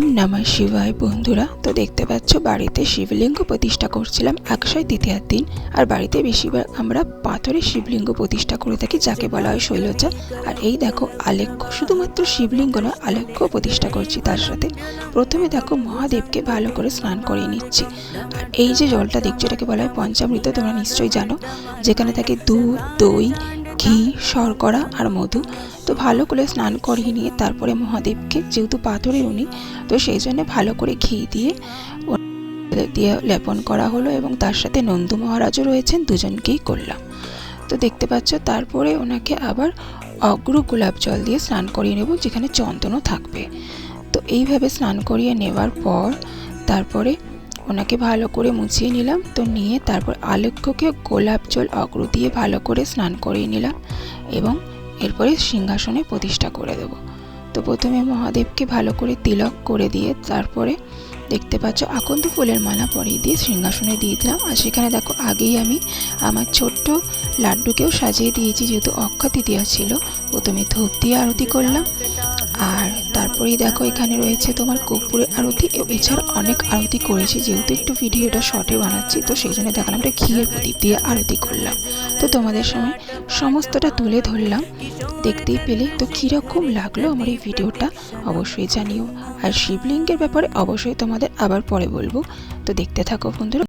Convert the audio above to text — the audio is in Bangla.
নমঃ শিবায়। বন্ধুরা, তো দেখতে পাচ্ছ, বাড়িতে শিবলিঙ্গ প্রতিষ্ঠা করছিলাম একশয় তৃতীয়ার দিন। আর বাড়িতে বেশিরভাগ আমরা পাথরের শিবলিঙ্গ প্রতিষ্ঠা করে থাকি, যাকে বলা হয় শৈলজা। আর এই দেখো, আলেখ্য, শুধুমাত্র শিবলিঙ্গ নয় আলেখ্য প্রতিষ্ঠা করছি তার সাথে। প্রথমে দেখো, মহাদেবকে ভালো করে স্নান করিয়ে নিচ্ছি। আর এই যে জলটা দেখছ, এটাকে বলা হয় পঞ্চামৃত, তোমরা নিশ্চয়ই জানো। যেখানে থাকে দুধ, দই ঘি, শর্করা আর মধু। তো ভালো করে স্নান করিয়ে নিয়ে তারপরে মহাদেবকে, যেহেতু পাথরের উনি, তো সেই জন্য ভালো করে ঘি দিয়ে দিয়ে লেপন করা হলো এবং তার সাথে নন্দু মহারাজও রয়েছেন, দুজনকেই করলাম। তো দেখতে পাচ্ছ, তারপরে ওনাকে আবার অগ্র গোলাপ জল দিয়ে স্নান করিয়ে নেব, যেখানে চন্দনও থাকবে। তো এইভাবে স্নান করিয়ে নেওয়ার পর, তারপরে ওনাকে ভালো করে মুছিয়ে নিলাম, তো নিয়ে তারপর আলোক্যকে গোলাপ জল অগ্র দিয়ে ভালো করে স্নান করিয়ে নিলাম এবং এরপরে সিংহাসনে প্রতিষ্ঠা করে দেব। তো প্রথমে মহাদেবকে ভালো করে তিলক করে দিয়ে তারপরে দেখতে পাচ্ছ আকন্দ ফুলের মালা পরিয়ে দিয়ে সিংহাসনে দিয়ে দিলাম। আর সেখানে দেখো আগেই আমি আমার ছোট্ট লাড্ডুকেও সাজিয়ে দিয়েছি, যেহেতু তৃতীয়া ছিল, প্রথমে ধূপ দিয়ে আরতি করলাম। আর তারপরেই দেখো এখানে রয়েছে তোমার কর্পূরের আরতি এছাড়া অনেক আরতি করেছি। যেহেতু একটু ভিডিওটা শর্টে বানাচ্ছি, তো সেই জন্য দেখালাম একটা ঘিয়ের প্রদীপ দিয়ে আরতি করলাম। তো তোমাদের সময় সমস্তটা তুলে ধরলাম। দেখতেই পেলে, তো কীরকম লাগল আমার এই ভিডিওটা অবশ্যই জানিও। আর শিবলিঙ্গের ব্যাপারে অবশ্যই তোমাদের আবার পরে বলব। তো দেখতে থাকো বন্ধুরা।